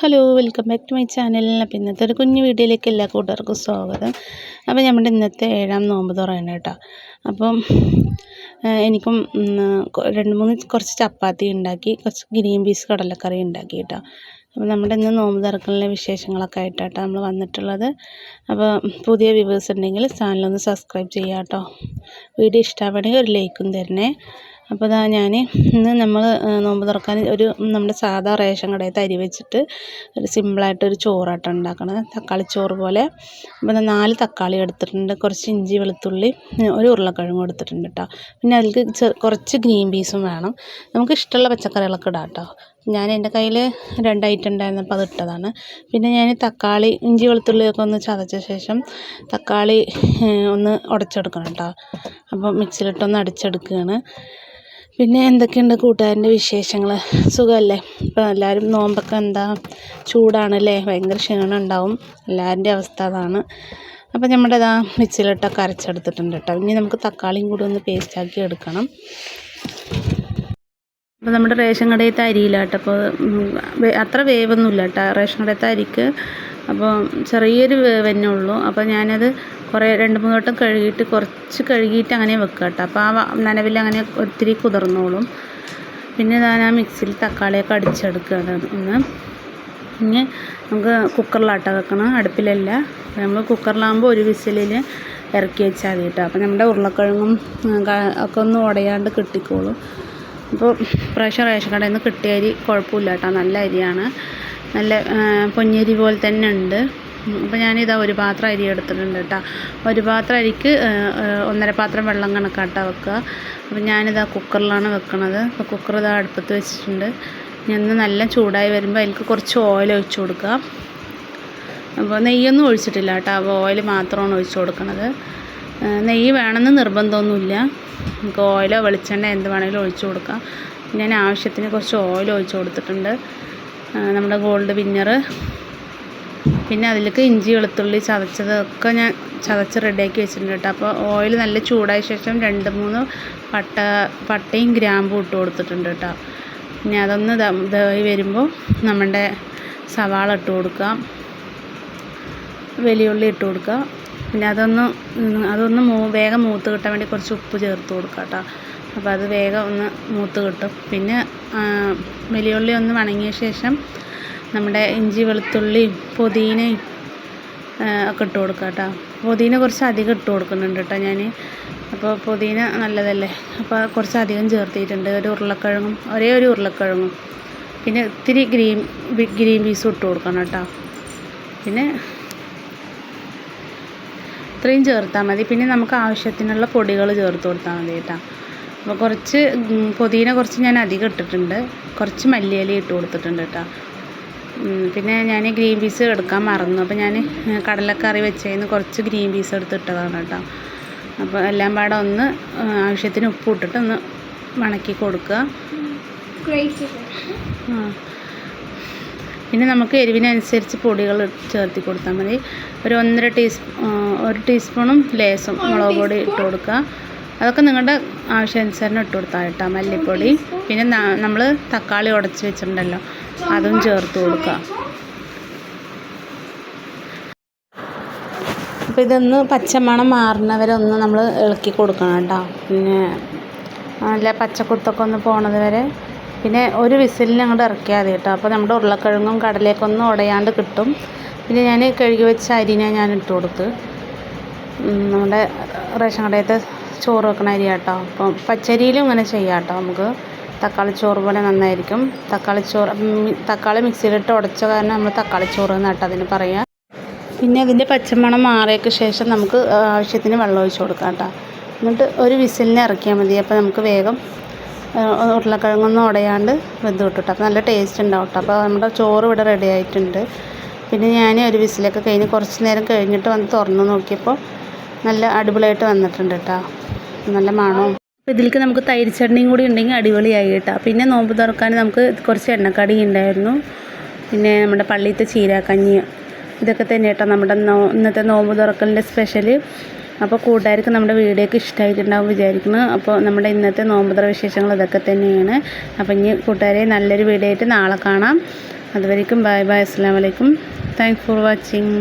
Hello welcome back to my channel. അപ്പോൾ ഇന്നത്തെ ഒരു കുഞ്ഞു വീഡിയോയിലേക്ക് എല്ലാ കൂട്ടുകാർക്കും സ്വാഗതം. അപ്പോൾ നമ്മുടെ ഇന്നത്തെ ഏഴാം നോമ്പ് തുറയാണ് കേട്ടോ. അപ്പം എനിക്കും രണ്ട് മൂന്ന് കുറച്ച് ചപ്പാത്തി ഉണ്ടാക്കി കുറച്ച് ഗ്രീൻ പീസ് കടലക്കറി ഉണ്ടാക്കി കേട്ടോ. അപ്പോൾ നമ്മുടെ ഇന്ന് നോമ്പ് തുറക്കലിലെ വിശേഷങ്ങളൊക്കെ ആയിട്ടാട്ടോ നമ്മൾ വന്നിട്ടുള്ളത്. അപ്പോൾ പുതിയ വ്യൂവേഴ്സ് ഉണ്ടെങ്കിൽ ചാനലൊന്ന് സബ്സ്ക്രൈബ് ചെയ്യാം കേട്ടോ. വീഡിയോ ഇഷ്ടമാണെങ്കിൽ ഒരു ലൈക്കും തരണേ. അപ്പോൾ ഇതാ ഞാൻ ഇന്ന് നമ്മൾ നോമ്പ് തുറക്കാൻ ഒരു നമ്മുടെ സാധാ റേഷൻ കടയിലത്തെ അരി വെച്ചിട്ട് ഒരു സിമ്പിളായിട്ടൊരു ചോറാട്ടം ഉണ്ടാക്കണത് തക്കാളി ചോറ് പോലെ. അപ്പോൾ നാല് തക്കാളി എടുത്തിട്ടുണ്ട്. കുറച്ച് ഇഞ്ചി വെളുത്തുള്ളി ഒരു ഉരുളക്കിഴങ്ങും എടുത്തിട്ടുണ്ട് കേട്ടോ പിന്നെ അതിലേക്ക് കുറച്ച് ഗ്രീൻ പീസും വേണം. നമുക്ക് ഇഷ്ടമുള്ള പച്ചക്കറികളൊക്കെ ഇടാം കേട്ടോ ഞാൻ എന്റെ കയ്യിൽ രണ്ട് ഐറ്റം ഉണ്ടായിരുന്നപ്പോൾ അത് ഇട്ടതാണ്. പിന്നെ ഞാൻ തക്കാളി ഇഞ്ചി വെളുത്തുള്ളിയൊക്കെ ഒന്ന് ചതച്ച ശേഷം തക്കാളി ഒന്ന് ഉടച്ചെടുക്കണം കേട്ടോ അപ്പോൾ മിക്സിയിലിട്ടൊന്ന് അടിച്ചെടുക്കുകയാണ് പിന്നെ എന്തൊക്കെയുണ്ട് കൂട്ടുകാരന്റെ വിശേഷങ്ങൾ? സുഖമല്ലേ? ഇപ്പം എല്ലാവരും നോമ്പൊക്കെ എന്താ? ചൂടാണല്ലേ? ഭയങ്കര ക്ഷീണം ഉണ്ടാവും. എല്ലാവരുടെ അവസ്ഥ അതാണ്. അപ്പം നമ്മുടെ ഇതാ മിക്സിയിലിട്ടൊക്കെ അരച്ചെടുത്തിട്ടുണ്ട് കേട്ടോ. ഇനി നമുക്ക് തക്കാളിയും കൂടി ഒന്ന് പേസ്റ്റാക്കി എടുക്കണം. അപ്പോൾ നമ്മുടെ റേഷൻ കടയിലത്തെ കേട്ടോ അപ്പോൾ അത്ര വേവൊന്നുമില്ല കേട്ടോ. റേഷൻ കടയിലത്തെ അരിക്ക് അപ്പോൾ ചെറിയൊരു വെന്നേ ഉള്ളൂ. അപ്പോൾ ഞാനത് കുറേ രണ്ട് മൂന്ന് വട്ടം കഴുകിയിട്ട് കുറച്ച് കഴുകിയിട്ട് അങ്ങനെ വെക്കുക കേട്ടോ. അപ്പോൾ ആ നനവിൽ അങ്ങനെ ഒത്തിരി കുതിർന്നോളും. പിന്നെ ഞാൻ ആ മിക്സിയിൽ തക്കാളിയൊക്കെ അടിച്ചെടുക്കുകയാണ് ഒന്ന് ഇനി നമുക്ക് കുക്കറിലാട്ട വെക്കണം. അടുപ്പിലല്ല. നമ്മൾ കുക്കറിലാകുമ്പോൾ ഒരു വിസിലിൽ ഇറക്കി വെച്ചാൽ മതി കേട്ടോ. അപ്പോൾ നമ്മുടെ ഉരുളക്കിഴങ്ങും ഒക്കെ ഒന്ന് ഉടയാണ്ട് കിട്ടിക്കോളും. അപ്പോൾ പ്രാവശ്യം റേഷൻ കടയിൽ നിന്ന് കിട്ടിയ അരി കുഴപ്പമില്ല കേട്ടോ. നല്ല അരിയാണ്. നല്ല പൊന്നിയരി പോലെ തന്നെ ഉണ്ട്. അപ്പോൾ ഞാനിതാ ഒരു പാത്രം അരി എടുത്തിട്ടുണ്ട് കേട്ടോ ഒരു പാത്രം അരിക്ക് ഒന്നര പാത്രം വെള്ളം കണക്കാട്ടാ വെക്കുക. അപ്പോൾ ഞാനിതാ കുക്കറിലാണ് വെക്കണത്. അപ്പോൾ കുക്കർ ഇതാ അടുപ്പത്ത് വെച്ചിട്ടുണ്ട്. ഞാൻ നല്ല ചൂടായി വരുമ്പോൾ അതിലേക്ക് കുറച്ച് ഓയിൽ ഒഴിച്ച് കൊടുക്കുക. അപ്പോൾ നെയ്യൊന്നും ഒഴിച്ചിട്ടില്ല കേട്ടോ അപ്പോൾ ഓയിൽ മാത്രമാണ് ഒഴിച്ച് കൊടുക്കണത്. നെയ്യ് വേണമെന്ന് നിർബന്ധമൊന്നുമില്ല. നമുക്ക് ഓയിലോ വെളിച്ചെണ്ണ എന്ത് വേണമെങ്കിലും ഒഴിച്ച് കൊടുക്കാം. ഞാൻ ആവശ്യത്തിന് കുറച്ച് ഓയിൽ ഒഴിച്ച് കൊടുത്തിട്ടുണ്ട്. നമ്മുടെ ഗോൾഡ് വിന്നർ പിന്നെ അതിലേക്ക് ഇഞ്ചി വെളുത്തുള്ളി ചതച്ചതൊക്കെ ഞാൻ ചതച്ച് റെഡിയാക്കി വെച്ചിട്ടുണ്ട് കേട്ടോ. അപ്പോൾ ഓയിൽ നല്ല ചൂടായ ശേഷം രണ്ട് മൂന്ന് പട്ട പട്ടയും ഗ്രാമ്പും ഇട്ട് കൊടുത്തിട്ടുണ്ട് കേട്ടോ. ഇനി അതൊന്ന് ഇതായി വരുമ്പോൾ നമ്മുടെ സവാള ഇട്ട് കൊടുക്കാം. വലിയുള്ളി ഇട്ട് കൊടുക്കാം. പിന്നെ അതൊന്ന് അതൊന്ന് വേഗം മൂത്ത് കിട്ടാൻ വേണ്ടി കുറച്ച് ഉപ്പ് ചേർത്ത് കൊടുക്കാം കേട്ടോ. അപ്പോൾ അത് വേഗം ഒന്ന് മൂത്ത് കിട്ടും. പിന്നെ വലിയുള്ളി ഒന്ന് വണങ്ങിയ ശേഷം നമ്മുടെ ഇഞ്ചി വെളുത്തുള്ളിയും പുതിനയും ഒക്കെ ഇട്ട് കൊടുക്കുക കേട്ടോ. പുതിന കുറച്ച് അധികം ഇട്ട് കൊടുക്കുന്നുണ്ട് കേട്ടോ ഞാൻ. അപ്പോൾ പുതിന നല്ലതല്ലേ? അപ്പോൾ കുറച്ച് അധികം ചേർത്തിട്ടുണ്ട്. ഒരു ഉരുളക്കിഴങ്ങും ഒരേ ഒരു ഉരുളക്കിഴങ്ങും. പിന്നെ ഇത്തിരി ഗ്രീൻ ഗ്രീൻ പീസും ഇട്ട് കൊടുക്കണം കേട്ടോ. പിന്നെ ഇത്രയും ചേർത്താൽ മതി. പിന്നെ നമുക്ക് ആവശ്യത്തിനുള്ള പൊടികൾ ചേർത്ത് കൊടുത്താൽ മതി കേട്ടോ. അപ്പോൾ കുറച്ച് പുതിന കുറച്ച് ഞാൻ അധികം ഇട്ടിട്ടുണ്ട്. കുറച്ച് മല്ലിയില ഇട്ട് കൊടുത്തിട്ടുണ്ട് കേട്ടോ. പിന്നെ ഞാൻ ഗ്രീൻ പീസ് എടുക്കാൻ മറന്നു. അപ്പോൾ ഞാൻ കടലക്കറി വെച്ചതിന് കുറച്ച് ഗ്രീൻ പീസ് എടുത്തിട്ടതാണ് കേട്ടോ. അപ്പോൾ എല്ലാം പാടെ ഒന്ന് ആവശ്യത്തിന് ഉപ്പ് ഇട്ടിട്ട് ഒന്ന് മണക്കി കൊടുക്കുക. പിന്നെ നമുക്ക് എരിവിനനുസരിച്ച് പൊടികൾ ചേർത്തി കൊടുത്താൽ മതി. ഒരു ഒന്നര ടീസ് ഒരു ടീസ്പൂണും ലേസും മുളക് പൊടി ഇട്ട് കൊടുക്കുക. അതൊക്കെ നിങ്ങളുടെ ആവശ്യാനുസരണം ഇട്ട് കൊടുത്താൽ കേട്ടോ മല്ലിപ്പൊടി. പിന്നെ നമ്മൾ തക്കാളി ഉടച്ച് വെച്ചിട്ടുണ്ടല്ലോ അതും ചേർത്ത് കൊടുക്കുക അപ്പോൾ ഇതൊന്ന് പച്ചമണം മാറുന്നവരെ ഒന്ന് നമ്മൾ ഇളക്കി കൊടുക്കണം കേട്ടോ. പിന്നെ നല്ല പച്ചക്കുത്തൊക്കെ ഒന്ന് പോണത് വരെ. പിന്നെ ഒരു വിസിലിന് അങ്ങോട്ട് ഇറക്കിയാൽ മതി കേട്ടോ. അപ്പോൾ നമ്മുടെ ഉരുളക്കിഴങ്ങും കടലയൊക്കെ ഒന്ന് ഉടയാണ്ട് കിട്ടും. പിന്നെ ഞാൻ കഴുകി വെച്ച അരിനെ ഞാൻ ഇട്ട് കൊടുത്ത് നമ്മുടെ റേഷൻ കടയത്തെ ചോറ് വെക്കണ അരി കേട്ടോ അപ്പം പച്ചരിയിലും ഇങ്ങനെ ചെയ്യാം കേട്ടോ നമുക്ക്. തക്കാളി ചോറ് പോലെ നന്നായിരിക്കും. തക്കാളി ചോറ് ഉം, തക്കാളി മിക്സിയിലിട്ട് ഉടച്ച കാരണം നമ്മൾ തക്കാളി ചോറ് എന്നാട്ടോ അതിന് പറയുക പിന്നെ അതിന്റെ പച്ചമണം മാറിയതിന് ശേഷം നമുക്ക് ആവശ്യത്തിന് വെള്ളം ഒഴിച്ച് കൊടുക്കാം കേട്ടോ എന്നിട്ട് ഒരു വിസിലിനെ ഇറക്കിയാൽ മതി. അപ്പോൾ നമുക്ക് വേഗം ഉരുളക്കിഴങ്ങൊന്നും ഉടയാണ്ട് വെന്ത് കിട്ടും അപ്പോൾ നല്ല ടേസ്റ്റ് ഉണ്ടാവും കേട്ടോ അപ്പോൾ നമ്മുടെ ചോറ് ഇവിടെ റെഡി ആയിട്ടുണ്ട്. പിന്നെ ഞാൻ ഒരു വിസിലൊക്കെ കഴിഞ്ഞ് കുറച്ച് നേരം കഴിഞ്ഞിട്ട് വന്ന് തുറന്ന് നോക്കിയപ്പോൾ നല്ല അടിപൊളിയായിട്ട് വന്നിട്ടുണ്ട് കേട്ടോ നല്ല മണവും അപ്പോൾ ഇതിലേക്ക് നമുക്ക് തൈര് ചട്നിയും കൂടി ഉണ്ടെങ്കിൽ അടിപൊളിയായി കേട്ടോ. പിന്നെ നോമ്പ് തുറക്കാൻ നമുക്ക് കുറച്ച് എണ്ണക്കടി ഉണ്ടായിരുന്നു. പിന്നെ നമ്മുടെ പള്ളിയിലത്തെ ചീരാക്കഞ്ഞി. ഇതൊക്കെ തന്നെ കേട്ടോ നമ്മുടെ നോ ഇന്നത്തെ നോമ്പ് തുറക്കലിന്റെ സ്പെഷ്യൽ അപ്പോൾ കൂട്ടുകാർക്ക് നമ്മുടെ വീഡിയോക്ക് ഇഷ്ടമായിട്ടുണ്ടാവും വിചാരിക്കുന്നു. അപ്പോൾ നമ്മുടെ ഇന്നത്തെ നോമ്പുതറ തുറ വിശേഷങ്ങൾ ഇതൊക്കെ തന്നെയാണ്. അപ്പോൾ ഇനി കൂട്ടുകാരെ നല്ലൊരു വീഡിയോ ആയിട്ട് നാളെ കാണാം. അതുവരേക്കും ബൈ ബൈ. അസ്സാം വലൈക്കും താങ്ക്സ് ഫോർ വാച്ചിങ്